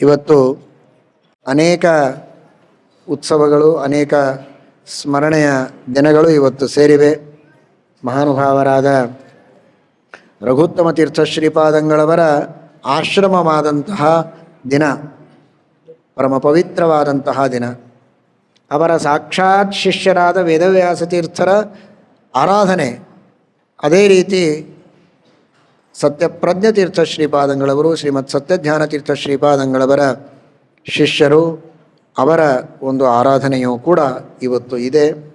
ಇವತ್ತು ಅನೇಕ ಉತ್ಸವಗಳು, ಅನೇಕ ಸ್ಮರಣೆಯ ದಿನಗಳು ಇವತ್ತು ಸೇರಿವೆ. ಮಹಾನುಭಾವರಾದ ರಘುತ್ತಮ ತೀರ್ಥ ಶ್ರೀಪಾದಂಗಳವರ ಆಶ್ರಮವಾದಂತಹ ದಿನ, ಪರಮ ಪವಿತ್ರವಾದಂತಹ ದಿನ. ಅವರ ಸಾಕ್ಷಾತ್ ಶಿಷ್ಯರಾದ ವೇದವ್ಯಾಸ ತೀರ್ಥರ ಆರಾಧನೆ. ಅದೇ ರೀತಿ ಸತ್ಯಪ್ರಜ್ಞ ತೀರ್ಥ ಶ್ರೀಪಾದಂಗಳವರು ಶ್ರೀಮತ್ ಸತ್ಯಜ್ಞಾನ ತೀರ್ಥ ಶ್ರೀಪಾದಂಗಳವರ ಶಿಷ್ಯರು, ಅವರ ಒಂದು ಆರಾಧನೆಯೂ ಕೂಡ ಇವತ್ತು ಇದೆ.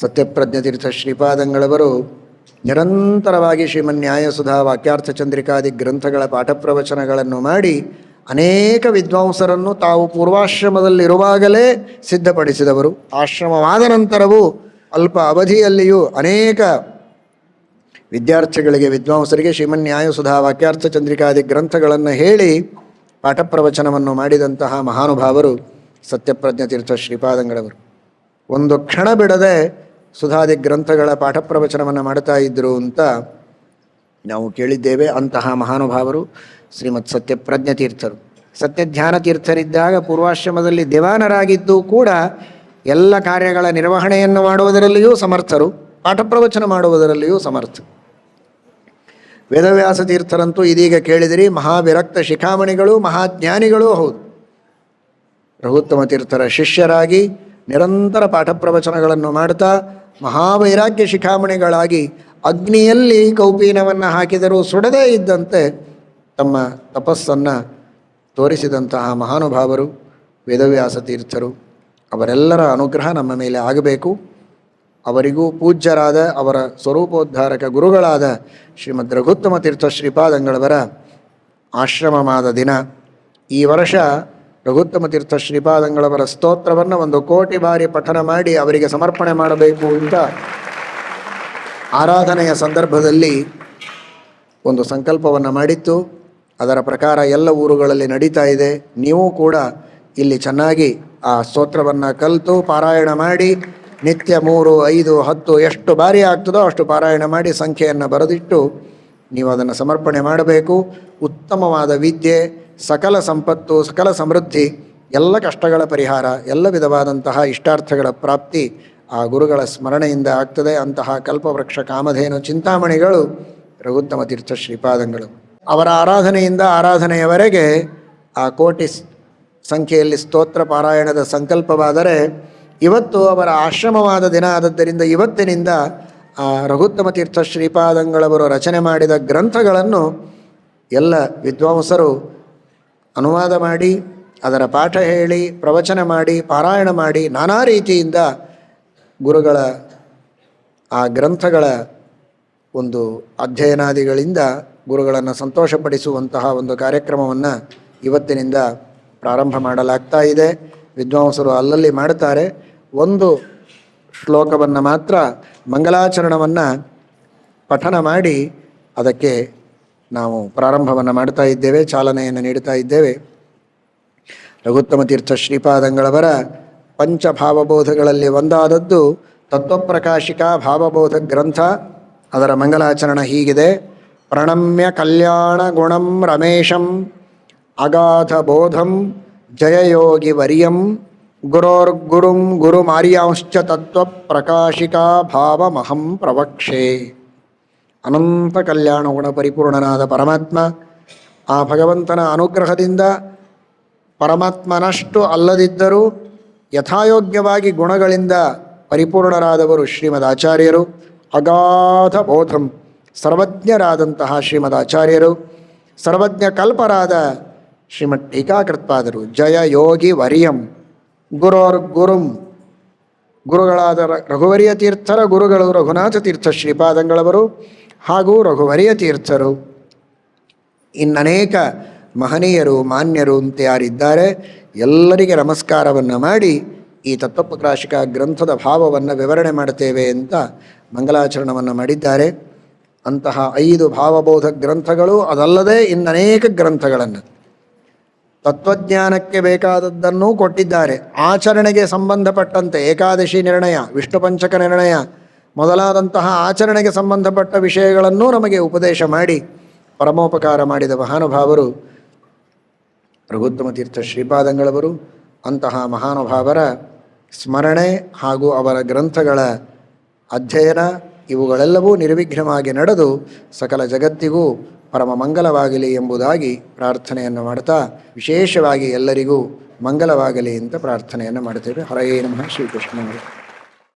ಸತ್ಯಪ್ರಜ್ಞತೀರ್ಥ ಶ್ರೀಪಾದಂಗಳವರು ನಿರಂತರವಾಗಿ ಶ್ರೀಮನ್ ನ್ಯಾಯಸುಧಾ ವಾಕ್ಯಾರ್ಥ ಚಂದ್ರಿಕಾದಿ ಗ್ರಂಥಗಳ ಪಾಠ ಪ್ರವಚನಗಳನ್ನು ಮಾಡಿ ಅನೇಕ ವಿದ್ವಾಂಸರನ್ನು ತಾವು ಪೂರ್ವಾಶ್ರಮದಲ್ಲಿರುವಾಗಲೇ ಸಿದ್ಧಪಡಿಸಿದವರು. ಆಶ್ರಮವಾದ ನಂತರವೂ ಅಲ್ಪ ಅವಧಿಯಲ್ಲಿಯೂ ಅನೇಕ ವಿದ್ಯಾರ್ಥಿಗಳಿಗೆ, ವಿದ್ವಾಂಸರಿಗೆ ಶ್ರೀಮನ್ ನ್ಯಾಯಸುಧಾ ವಾಕ್ಯಾರ್ಥ ಚಂದ್ರಿಕಾದಿ ಗ್ರಂಥಗಳನ್ನು ಹೇಳಿ ಪಾಠ ಪ್ರವಚನವನ್ನು ಮಾಡಿದಂತಹ ಮಹಾನುಭಾವರು ಸತ್ಯಪ್ರಜ್ಞತೀರ್ಥ ಶ್ರೀಪಾದಂಗಳವರು. ಒಂದು ಕ್ಷಣ ಬಿಡದೆ ಸುಧಾದಿ ಗ್ರಂಥಗಳ ಪಾಠ ಪ್ರವಚನವನ್ನು ಮಾಡ್ತಾ ಇದ್ದರು ಅಂತ ನಾವು ಕೇಳಿದ್ದೇವೆ. ಅಂತಹ ಮಹಾನುಭಾವರು ಶ್ರೀಮತ್ ಸತ್ಯಪ್ರಜ್ಞತೀರ್ಥರು ತೀರ್ಥರು. ಸತ್ಯಧ್ಯಾನ ತೀರ್ಥರಿದ್ದಾಗ ಪೂರ್ವಾಶ್ರಮದಲ್ಲಿ ದಿವಾನರಾಗಿದ್ದು ಕೂಡ ಎಲ್ಲ ಕಾರ್ಯಗಳ ನಿರ್ವಹಣೆಯನ್ನು ಮಾಡುವುದರಲ್ಲಿಯೂ ಸಮರ್ಥರು ಪಾಠ ಪ್ರವಚನ ಮಾಡುವುದರಲ್ಲಿಯೂ ಸಮರ್ಥ ವೇದವ್ಯಾಸ ತೀರ್ಥರಂತೂ ಇದೀಗ ಕೇಳಿದಿರಿ, ಮಹಾವಿರಕ್ತ ಶಿಖಾಮಣಿಗಳು, ಮಹಾಜ್ಞಾನಿಗಳೂ ಹೌದು. ರಘುತ್ತಮ ತೀರ್ಥರ ಶಿಷ್ಯರಾಗಿ ನಿರಂತರ ಪಾಠ ಪ್ರವಚನಗಳನ್ನು ಮಾಡ್ತಾ ಮಹಾವೈರಾಗ್ಯ ಶಿಖಾಮಣಿಗಳಾಗಿ ಅಗ್ನಿಯಲ್ಲಿ ಕೌಪೀನವನ್ನು ಹಾಕಿದರೂ ಸುಡದೇ ಇದ್ದಂತೆ ತಮ್ಮ ತಪಸ್ಸನ್ನು ತೋರಿಸಿದಂತಹ ಮಹಾನುಭಾವರು, ವೇದವ್ಯಾಸ ತೀರ್ಥರು, ಅವರೆಲ್ಲರ ಅನುಗ್ರಹ ನಮ್ಮ ಮೇಲೆ ಆಗಬೇಕು. ಅವರಿಗೂ ಪೂಜ್ಯರಾದ ಅವರ ಸ್ವರೂಪೋದ್ಧಾರಕ ಗುರುಗಳಾದ ಶ್ರೀಮದ್ ರಘುತ್ತಮ ತೀರ್ಥ ಶ್ರೀಪಾದಂಗಳವರ ಆಶ್ರಮವಾದ ದಿನ. ಈ ವರ್ಷ ರಘುತ್ತಮ ತೀರ್ಥ ಶ್ರೀಪಾದಂಗಳವರ ಸ್ತೋತ್ರವನ್ನು ಒಂದು ಕೋಟಿ ಬಾರಿ ಪಠನ ಮಾಡಿ ಅವರಿಗೆ ಸಮರ್ಪಣೆ ಮಾಡಬೇಕು ಅಂತ ಆರಾಧನೆಯ ಸಂದರ್ಭದಲ್ಲಿ ಒಂದು ಸಂಕಲ್ಪವನ್ನು ಮಾಡಿತ್ತು. ಅದರ ಪ್ರಕಾರ ಎಲ್ಲ ಊರುಗಳಲ್ಲಿ ನಡೀತಾ ಇದೆ. ನೀವು ಕೂಡ ಇಲ್ಲಿ ಚೆನ್ನಾಗಿ ಆ ಸ್ತೋತ್ರವನ್ನು ಕಲಿತು ಪಾರಾಯಣ ಮಾಡಿ ನಿತ್ಯ ಮೂರು, ಐದು, ಹತ್ತು, ಎಷ್ಟು ಬಾರಿ ಆಗ್ತದೋ ಅಷ್ಟು ಪಾರಾಯಣ ಮಾಡಿ ಸಂಖ್ಯೆಯನ್ನು ಬರೆದಿಟ್ಟು ನೀವು ಅದನ್ನು ಸಮರ್ಪಣೆ ಮಾಡಬೇಕು. ಉತ್ತಮವಾದ ವಿದ್ಯೆ, ಸಕಲ ಸಂಪತ್ತು, ಸಕಲ ಸಮೃದ್ಧಿ, ಎಲ್ಲ ಕಷ್ಟಗಳ ಪರಿಹಾರ, ಎಲ್ಲ ವಿಧವಾದಂತಹ ಇಷ್ಟಾರ್ಥಗಳ ಪ್ರಾಪ್ತಿ ಆ ಗುರುಗಳ ಸ್ಮರಣೆಯಿಂದ ಆಗ್ತದೆ. ಅಂತಹ ಕಲ್ಪವೃಕ್ಷ ಕಾಮಧೇನು ಚಿಂತಾಮಣಿಗಳು ರಘುತ್ತಮ ತೀರ್ಥ ಶ್ರೀಪಾದಂಗಳು ಅವರ ಆರಾಧನೆಯಿಂದ ಆರಾಧನೆಯವರೆಗೆ ಆ ಕೋಟಿ ಸಂಖ್ಯೆಯಲ್ಲಿ ಸ್ತೋತ್ರ ಪಾರಾಯಣದ ಸಂಕಲ್ಪವಾದರೆ ಇವತ್ತು ಅವರ ಆಶ್ರಮವಾದ ದಿನ ಆದದ್ದರಿಂದ ಇವತ್ತಿನಿಂದ ಆ ರಘುತ್ತಮ ತೀರ್ಥ ಶ್ರೀಪಾದಂಗಳವರು ರಚನೆ ಮಾಡಿದ ಗ್ರಂಥಗಳನ್ನು ಎಲ್ಲ ವಿದ್ವಾಂಸರು ಅನುವಾದ ಮಾಡಿ, ಅದರ ಪಾಠ ಹೇಳಿ, ಪ್ರವಚನ ಮಾಡಿ, ಪಾರಾಯಣ ಮಾಡಿ ನಾನಾ ರೀತಿಯಿಂದ ಗುರುಗಳ ಆ ಗ್ರಂಥಗಳ ಒಂದು ಅಧ್ಯಯನಾದಿಗಳಿಂದ ಗುರುಗಳನ್ನು ಸಂತೋಷಪಡಿಸುವಂತಹ ಒಂದು ಕಾರ್ಯಕ್ರಮವನ್ನು ಇವತ್ತಿನಿಂದ ಪ್ರಾರಂಭ ಮಾಡಲಾಗ್ತಾ ಇದೆ. ವಿದ್ವಾಂಸರು ಅಲ್ಲಲ್ಲಿ ಮಾಡುತ್ತಾರೆ. ಒಂದು ಶ್ಲೋಕವನ್ನು ಮಾತ್ರ ಮಂಗಲಾಚರಣವನ್ನು ಪಠನ ಮಾಡಿ ಅದಕ್ಕೆ ನಾವು ಪ್ರಾರಂಭವನ್ನು ಮಾಡ್ತಾ ಇದ್ದೇವೆ, ಚಾಲನೆಯನ್ನು ನೀಡ್ತಾ ಇದ್ದೇವೆ. ರಘುತ್ತಮ ತೀರ್ಥ ಶ್ರೀಪಾದಂಗಳವರ ಪಂಚಭಾವಬೋಧಗಳಲ್ಲಿ ಒಂದಾದದ್ದು ತತ್ವಪ್ರಕಾಶಿಕ ಭಾವಬೋಧ ಗ್ರಂಥ. ಅದರ ಮಂಗಲಾಚರಣ ಹೀಗಿದೆ. ಪ್ರಣಮ್ಯ ಕಲ್ಯಾಣ ಗುಣಂ ರಮೇಶಂ ಅಗಾಧ ಬೋಧಂ ಜಯಯೋಗಿ ವರ್ಯಂ ಗುರೋರ್ಗುರುಂ ಗುರುಮಾರ್ಯಾಂಶ್ಚ ತತ್ವ ಪ್ರಕಾಶಿಕಾ ಭಾವಮಹಂ ಪ್ರವಕ್ಷೆ. ಅನಂತ ಕಲ್ಯಾಣ ಗುಣ ಪರಿಪೂರ್ಣನಾದ ಪರಮಾತ್ಮ, ಆ ಭಗವಂತನ ಅನುಗ್ರಹದಿಂದ ಪರಮಾತ್ಮನಷ್ಟು ಅಲ್ಲದಿದ್ದರೂ ಯಥಾಯೋಗ್ಯವಾಗಿ ಗುಣಗಳಿಂದ ಪರಿಪೂರ್ಣರಾದವರು ಶ್ರೀಮದ್ ಆಚಾರ್ಯರು ಅಗಾಧ ಬೋಧಂ ಸರ್ವಜ್ಞರಾದಂತಹ ಶ್ರೀಮದ್ ಆಚಾರ್ಯರು ಸರ್ವಜ್ಞ ಕಲ್ಪರಾದ ಶ್ರೀಮದ್ ಟೀಕಾಕೃತ್ಪಾದರು ಜಯ ಯೋಗಿ ವರಿಯಂ. ಗುರೋರ್ ಗುರುಂ. ಗುರುಗಳಾದ ರಘುವರಿಯ ತೀರ್ಥರ ಗುರುಗಳು ರಘುನಾಥ ತೀರ್ಥ ಶ್ರೀಪಾದಂಗಳವರು ಹಾಗೂ ರಘುವರಿಯ ತೀರ್ಥರು. ಇನ್ನನೇಕ ಮಹನೀಯರು, ಮಾನ್ಯರು ಅಂತ ಯಾರಿದ್ದಾರೆ, ಎಲ್ಲರಿಗೆ ನಮಸ್ಕಾರವನ್ನು ಮಾಡಿ ಈ ತತ್ವಪ್ರಕಾಶಿಕ ಗ್ರಂಥದ ಭಾವವನ್ನು ವಿವರಣೆ ಮಾಡುತ್ತೇವೆ ಅಂತ ಮಂಗಲಾಚರಣವನ್ನು ಮಾಡಿದ್ದಾರೆ. ಅಂತಹ ಐದು ಭಾವಬೋಧ ಗ್ರಂಥಗಳು ಅದಲ್ಲದೆ ಇನ್ನನೇಕ ಗ್ರಂಥಗಳನ್ನು. ತತ್ವಜ್ಞಾನಕ್ಕೆ ಬೇಕಾದದ್ದನ್ನೂ ಕೊಟ್ಟಿದ್ದಾರೆ. ಆಚರಣೆಗೆ ಸಂಬಂಧಪಟ್ಟಂತೆ ಏಕಾದಶಿ ನಿರ್ಣಯ, ವಿಷ್ಣು ಪಂಚಕ ನಿರ್ಣಯ, ಮೊದಲಾದಂತಹ ಆಚರಣೆಗೆ ಸಂಬಂಧಪಟ್ಟ ವಿಷಯಗಳನ್ನೂ ನಮಗೆ ಉಪದೇಶ ಮಾಡಿ ಪರಮೋಪಕಾರ ಮಾಡಿದ ಮಹಾನುಭಾವರು ರಘುತ್ತಮ ತೀರ್ಥ ಶ್ರೀಪಾದಂಗಳವರು, ಅಂತಹ ಮಹಾನುಭಾವರ ಸ್ಮರಣೆ ಹಾಗೂ ಅವರ ಗ್ರಂಥಗಳ ಅಧ್ಯಯನ ಇವುಗಳೆಲ್ಲವೂ ನಿರ್ವಿಘ್ನವಾಗಿ ನಡೆದು ಸಕಲ ಜಗತ್ತಿಗೂ ಪರಮ ಮಂಗಲವಾಗಲಿ ಎಂಬುದಾಗಿ ಪ್ರಾರ್ಥನೆಯನ್ನು ಮಾಡ್ತಾ ವಿಶೇಷವಾಗಿ ಎಲ್ಲರಿಗೂ ಮಂಗಲವಾಗಲಿ ಅಂತ ಪ್ರಾರ್ಥನೆಯನ್ನು ಮಾಡ್ತೇವೆ. ಹರಯೇ ನಮಃ ಶ್ರೀಕೃಷ್ಣ